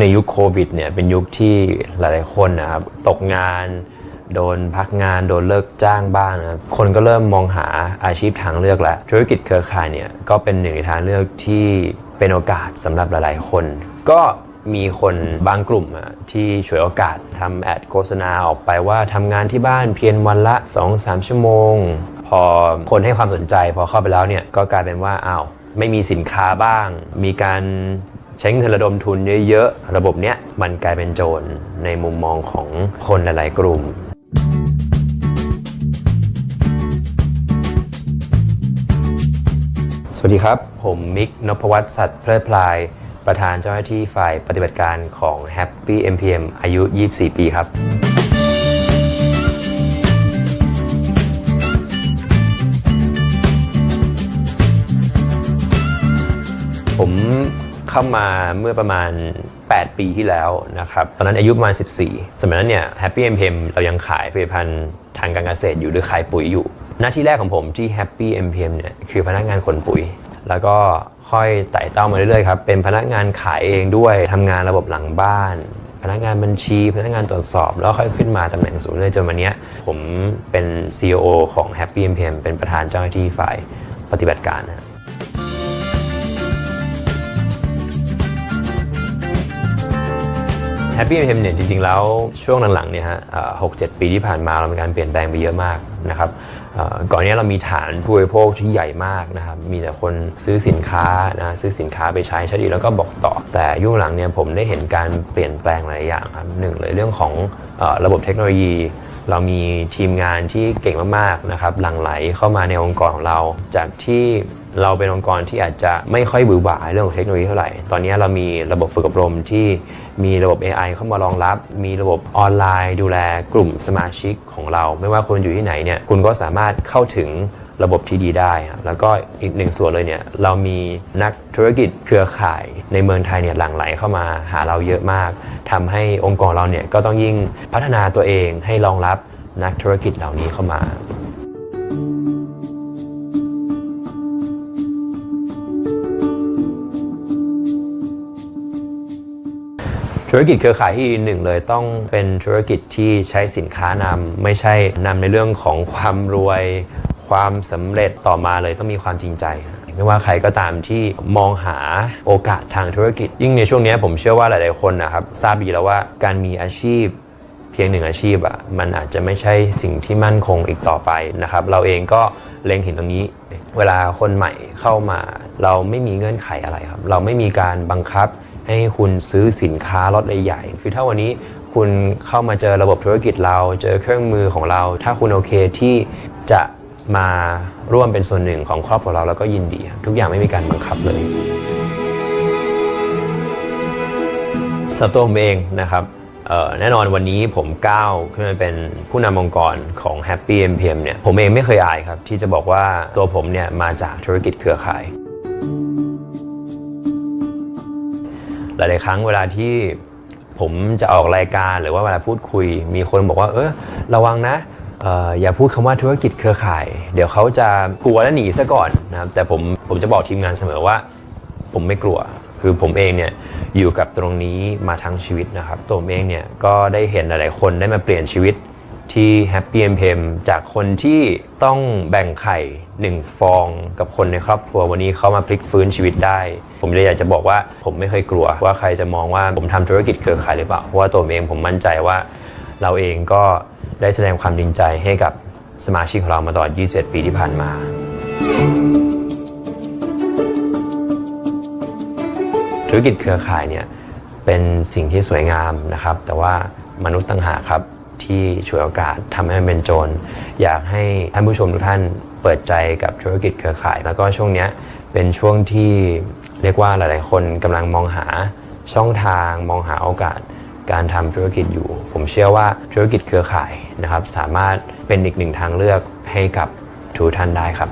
ในยุคโควิดเนี่ยเป็นยุคที่หลายๆคนนะครับตกงาน โดนพักงาน โดนเลิกจ้างบ้างนะครับคนก็เริ่มมองหาอาชีพทางเลือกแล้วธุรกิจเครือข่ายเนี่ยก็เป็นหนึ่งในทางเลือกที่เป็นโอกาสสำหรับหลายๆคน ก็มีคนบางกลุ่มอะที่ฉวยโอกาสทำแอดโฆษณาออกไปว่าทำงานที่บ้านเพียงวันละ 2-3 ชั่วโมง พอคนให้ความสนใจพอเข้าไปแล้วเนี่ยก็กลายเป็นว่าอ้าวไม่มีสินค้าบ้าง มีการ ใช้เงินระดมทุนเยอะๆ ระบบเนี้ยมันกลายเป็นโจรในมุมมองของคนหลายๆ กลุ่มสวัสดีครับ ผมมิกนพวัฒน์สัตว์เพลิดพลาย ประธานเจ้าหน้าที่ฝ่ายปฏิบัติการของ Happy MPM อายุ 24 ปีครับ ผม เข้ามาเมื่อประมาณ 8 ปีที่แล้วนะครับตอนนั้นอายุประมาณ 14 สมัยนั้นเนี่ย Happy MPM เรายังขายผลิตภัณฑ์ทางการเกษตรอยู่หรือขายปุ๋ยอยู่ หน้าที่แรกของผมที่ Happy MPM เนี่ยคือพนักงานขนปุ๋ย แล้วก็ค่อยไต่เต้ามาเรื่อยๆครับเป็นพนักงานขายเองด้วยทำงานระบบหลังบ้านพนักงานบัญชี พนักงานตรวจสอบ แล้วค่อยขึ้นมาตำแหน่งสูงเรื่อยจนวันนี้ผมเป็น CEO ของ Happy MPM เป็นประธานเจ้าหน้าที่ฝ่ายปฏิบัติการนะ แฮปปี้เอ็มเนี่ยจริง ๆ แล้วช่วงหลังๆเนี่ยฮะหกเจ็ดปีที่ผ่านมาเรามีการเปลี่ยนแปลงไปเยอะมากนะครับก่อนเนี้ยเรามีฐานผู้บริโภคที่ใหญ่มากนะครับ มีแต่คนซื้อสินค้านะซื้อสินค้าไปใช้ใช้ดีแล้วก็บอกต่อ แต่ยุคหลังเนี่ยผมได้เห็นการเปลี่ยนแปลงหลายอย่างครับหนึ่งเลยเรื่องของอ่อระบบเทคโนโลยี เรามีทีมงานที่เก่งมากๆนะครับหลั่งไหลเข้ามาในองค์กรของเรา จากที่เราเป็นองค์กรที่อาจจะไม่ค่อยบือหวาเรื่องของเทคโนโลยีเท่าไหร่ ตอนนี้เรามีระบบฝึกอบรมที่มีระบบ AI เข้ามารองรับ มีระบบออนไลน์ ดูแลกลุ่มสมาชิกของเรา ไม่ว่าคุณอยู่ที่ไหนเนี่ยคุณก็สามารถเข้าถึง ระบบที่ดีได้ครับแล้วก็อีกหนึ่งส่วนเลยเนี่ยเรามีนักธุรกิจเครือข่ายในเมืองไทยเนี่ยหลั่งไหลเข้ามาหาเราเยอะมากทำให้องค์กรเราเนี่ยก็ต้องยิ่งพัฒนาตัวเองให้รองรับนักธุรกิจเหล่านี้เข้ามาธุรกิจเครือข่ายที่หนึ่งเลยต้องเป็นธุรกิจที่ใช้สินค้านำไม่ใช่นำในเรื่องของความรวย ความสำเร็จต่อมาเลยต้องมีความจริงใจไม่ว่าใครก็ตามที่มองหาโอกาสทางธุรกิจ ยิ่งในช่วงนี้ผมเชื่อว่าหลายๆคนนะครับทราบดีแล้วว่าการมีอาชีพเพียงหนึ่งอาชีพอะมันอาจจะไม่ใช่สิ่งที่มั่นคงอีกต่อไปนะครับ เราเองก็เล็งเห็นตรงนี้ เวลาคนใหม่เข้ามา เราไม่มีเงื่อนไขอะไรครับ เราไม่มีการบังคับให้คุณซื้อสินค้าล็อตใหญ่ๆคือถ้าวันนี้คุณเข้ามาเจอระบบธุรกิจเราเจอเครื่องมือของเรา ถ้าคุณโอเคที่จะ มาร่วมเป็นส่วนหนึ่งของครอบครัวเราแล้วก็ยินดีครับทุกอย่างไม่มีการบังคับเลยสำหรับตัวผมเองนะครับแน่นอนวันนี้ผมก้าวขึ้นมาเป็นผู้นำองค์กรของ Happy MPM เนี่ยผมเองไม่เคยอายครับ ที่จะบอกว่าตัวผมเนี่ยมาจากธุรกิจเครือข่าย หลาย ๆ ครั้งเวลาที่ผมจะออกรายการหรือว่าเวลาพูดคุย มีคนบอกว่า เออระวังนะ อย่าพูดคำว่าธุรกิจเครือข่าย เดี๋ยวเขาจะกลัวและหนีซะก่อนนะครับแต่ผมผมจะบอกทีมงานเสมอว่า ผมไม่กลัว คือผมเองเนี่ยอยู่กับตรงนี้มาทั้งชีวิตนะครับ ตัวเองเนี่ยก็ได้เห็นหลาย ๆ คนได้มาเปลี่ยนชีวิตที่ Happy MPM จากคนที่ต้องแบ่งไข่หนึ่งฟองกับคนในครอบครัววันนี้เขามาพลิกฟื้นชีวิตได้ ผมเลยอยากจะบอกว่าผมไม่เคยกลัว ว่าใครจะมองว่าผมทำธุรกิจเครือข่ายหรือเปล่าเพราะว่าตัวเองผมมั่นใจว่าเราเองก็ ได้แสดงความจริงใจให้กับสมาชิกของเรามาตลอด 21 ปีที่ผ่านมา ธุรกิจเครือข่ายเนี่ยเป็นสิ่งที่สวยงามนะครับ แต่ว่ามนุษย์ต่างหากครับที่ฉวยโอกาสทำให้มันเป็นโจร อยากให้ท่านผู้ชมทุกท่านเปิดใจกับธุรกิจเครือข่าย แล้วก็ช่วงนี้เป็นช่วงที่เรียกว่าหลาย ๆ คนกำลังมองหาช่องทางมองหาโอกาส การทำธุรกิจอยู่ ผมเชื่อว่าธุรกิจเครือข่ายนะครับ สามารถเป็นอีกหนึ่งทางเลือกให้กับทุกท่านได้ครับ